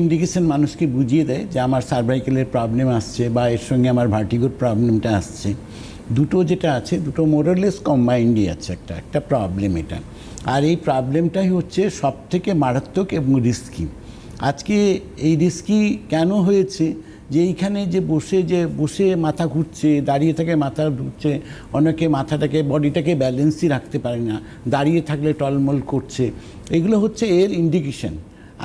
Indication মানুষকে বুঝিয়ে দেয় যে আমার সার্ভাইকেলের প্রবলেম আসছে বা এর সঙ্গে আমার ভার্টিগোর প্রবলেমটা আসছে। দুটো যেটা আছে, দুটো মোরালেস কম্বাইন্ডই আছে একটা একটা প্রবলেম এটা। আর এই প্রবলেমটাই হচ্ছে সব থেকে মারাত্মক এবং রিস্কি আজকে এই রিস্কি কেন হয়েছে? যে এইখানে যে বসে যে বসে মাথা ঘুরছে, দাঁড়িয়ে থেকে মাথা ঘুরছে, অনেকে মাথাটাকে বডিটাকে ব্যালেন্সই রাখতে পারে না, দাঁড়িয়ে থাকলে টলমল করছে, এগুলো হচ্ছে এর ইন্ডিকেশন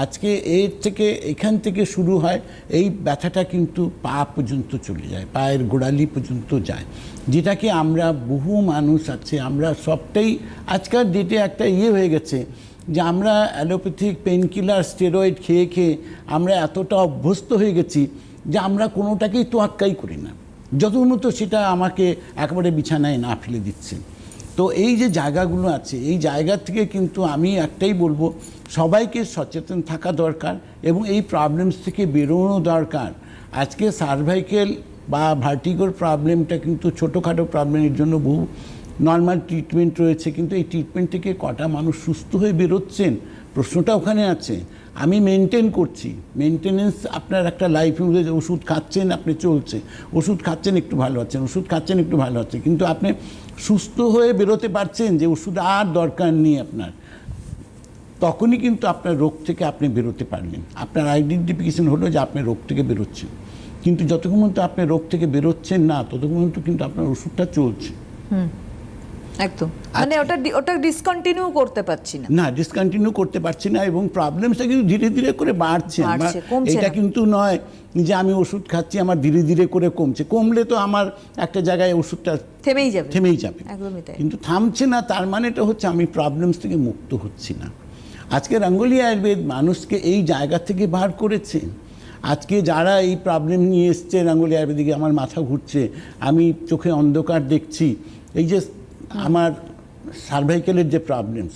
আজকে এর থেকে, এখান থেকে শুরু হয়, এই ব্যথাটা কিন্তু পা পর্যন্ত চলে যায়, পায়ের গোড়ালি পর্যন্ত যায়। যেটাকে আমরা, বহু মানুষ আছে, আমরা সবটাই আজকাল ডেটে একটা ইয়ে হয়ে গেছে যে আমরা অ্যালোপ্যাথিক পেনকিলার স্টেরয়েড খেয়ে খেয়ে আমরা এতটা অভ্যস্ত হয়ে গেছি যে আমরা কোনোটাকেই তোয়াক্কাই করি না। যত উন্নত সেটা আমাকে একেবারে বিছানায় না ফেলে দিচ্ছে। তো এই যে জায়গাগুলো আছে, এই জায়গা থেকে কিন্তু আমি একটাই বলব, সবাইকে সচেতন থাকা দরকার এবং এই প্রবলেমস থেকে বেরোনো দরকার। আজকে সার্ভাইকেল বা ভার্টিগোর প্রবলেমটা কিন্তু ছোটোখাটো প্রবলেমের জন্য বহু নর্মাল ট্রিটমেন্ট রয়েছে, কিন্তু এই ট্রিটমেন্ট থেকে কটা মানুষ সুস্থ হয়ে বেরোচ্ছেন? প্রশ্নটা ওখানে আছে। আমি মেনটেন করছি। মেনটেনেন্স আপনার একটা লাইফ ওষুধ খাচ্ছেন, আপনি চলছে। ওষুধ খাচ্ছেন, একটু ভালো আছেন। ওষুধ খাচ্ছেন, একটু ভালো আছে। কিন্তু আপনি সুস্থ হয়ে বেরোতে পারছেন যে ওষুধ আর দরকার নেই আপনার। তখনই কিন্তু আপনার রোগ থেকে আপনি বেরোতে পারলেন। আপনার আইডেন্টিফিকেশন হলো যে আপনি রোগ থেকে বেরোচ্ছেন। কিন্তু যতক্ষণ পর্যন্ত আপনি রোগ থেকে বেরোচ্ছেন না, ততক্ষণ পর্যন্ত কিন্তু আপনার ওষুধটা চলছে। একদম। মানে ওটা ওটা ডিসকন্টিনিউ করতে পারছি না। না ডিসকন্টিনিউ করতে পারছি না এবং প্রবলেমসটা কিন্তু ধীরে ধীরে করে বাড়ছে। এটা কিন্তু নয় যে আমি ওষুধ খাচ্ছি আমার ধীরে ধীরে করে কমছে। কমলে তো আমার একটা জায়গায় ওষুধটা থেমেই যাবে। থেমেই যাবে। একদমই তাই। কিন্তু থামছে না তার মানেটা হচ্ছে আমি প্রবলেমস থেকে মুক্ত হচ্ছি না। আজকে রঙ্গোলি আয়ুর্বেদ মানুষকে এই জায়গা থেকে বার করেছে। আজকে যারা এই প্রবলেম নিয়ে এসছে রঙ্গোলি আয়ুর্বেদিকে আমার মাথা ঘুরছে আমি চোখে অন্ধকার দেখছি। এই যে আমার সার্ভাইকেলের যে প্রবলেমস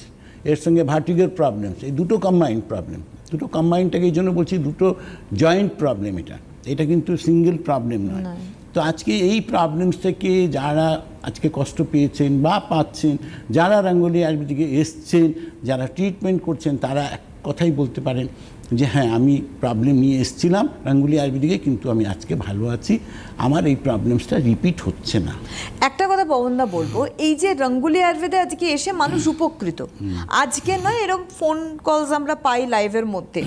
এর সঙ্গে ভার্টিগের প্রবলেমস এই দুটো কম্বাইন্ড প্রবলেম দুটো কম্বাইন্ডটাকে এই জন্য বলছি দুটো জয়েন্ট প্রবলেম এটা এটা কিন্তু সিঙ্গেল প্রবলেম নয়। তো আজকে এই প্রবলেমস থেকে যারা আজকে কষ্ট পেয়েছেন বা পাচ্ছেন যারা রঙ্গোলি আয়ুর্বেদিকে এসছেন যারা ট্রিটমেন্ট করছেন তারা এক কথাই বলতে পারেন যে হ্যাঁ আমি প্রবলেম নিয়ে এসছিলাম রঙ্গোলি আয়ুর্বেদিকে কিন্তু আমি আজকে ভালো আছি আমার এই প্রবলেমসটা রিপিট হচ্ছে না। একটা পবনদা বলব, এই যে রঙ্গুলি আয়ুর্বেদে আজকে এসে মানুষ উপকৃত। আজকে নয়, এরকম ফোন কলস আমরা পাই লাইভের মধ্যে।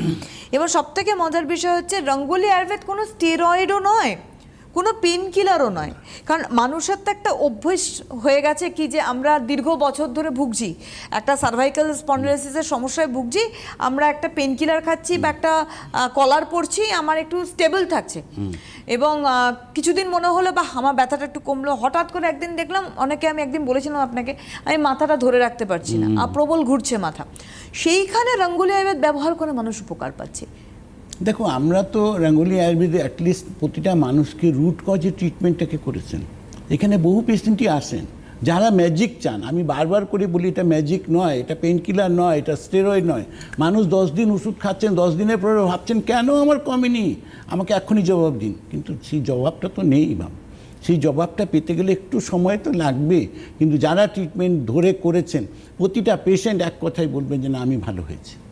এবার সব থেকে মজার বিষয় হচ্ছে, রঙ্গুলি আয়ুর্বেদ কোনো স্টেরয়েডও নয়। কোনো পেন কিলারও নয়। কারণ মানুষের তো একটা অভ্যেস হয়ে গেছে কি যে আমরা দীর্ঘ বছর ধরে ভুগছি। একটা সার্ভাইকাল স্পন্ডোলাইসিসের সমস্যায় ভুগছি আমরা একটা পেন কিলার খাচ্ছি বা একটা কলার পড়ছি আমার একটু স্টেবল থাকছে। এবং কিছুদিন মনে হলো বা আমার ব্যথাটা একটু কমলো। হঠাৎ করে একদিন দেখলাম অনেকে আমি একদিন বলেছিলাম আপনাকে আমি মাথাটা ধরে রাখতে পারছি না আর প্রবল ঘুরছে মাথা। সেইখানে রঙ্গোলি আয়ুর্বেদ ব্যবহার করে মানুষ উপকার পাচ্ছে। দেখো, আমরা তো রঙ্গোলি আয়ুর্বেদে অ্যাটলিস্ট প্রতিটা মানুষকে রুট কজে ট্রিটমেন্টটাকে করেছেন। এখানে বহু পেশেন্টই আসেন, যারা ম্যাজিক চান। আমি বারবার করে বলি, এটা ম্যাজিক নয়, এটা পেন কিলার নয়, এটা স্টেরয়েড নয়। মানুষ দশ দিন ওষুধ খাচ্ছেন, দশ দিনের পরে ভাবছেন, কেন আমার কমেনি? আমাকে এখনই জবাব দিন। কিন্তু সেই জবাবটা তো নেই বাম সেই জবাবটা পেতে গেলে একটু সময় তো লাগবে। কিন্তু যারা ট্রিটমেন্ট ধরে করেছেন, প্রতিটা পেশেন্ট এক কথাই বলবেন যে, না, আমি ভালো হয়েছে।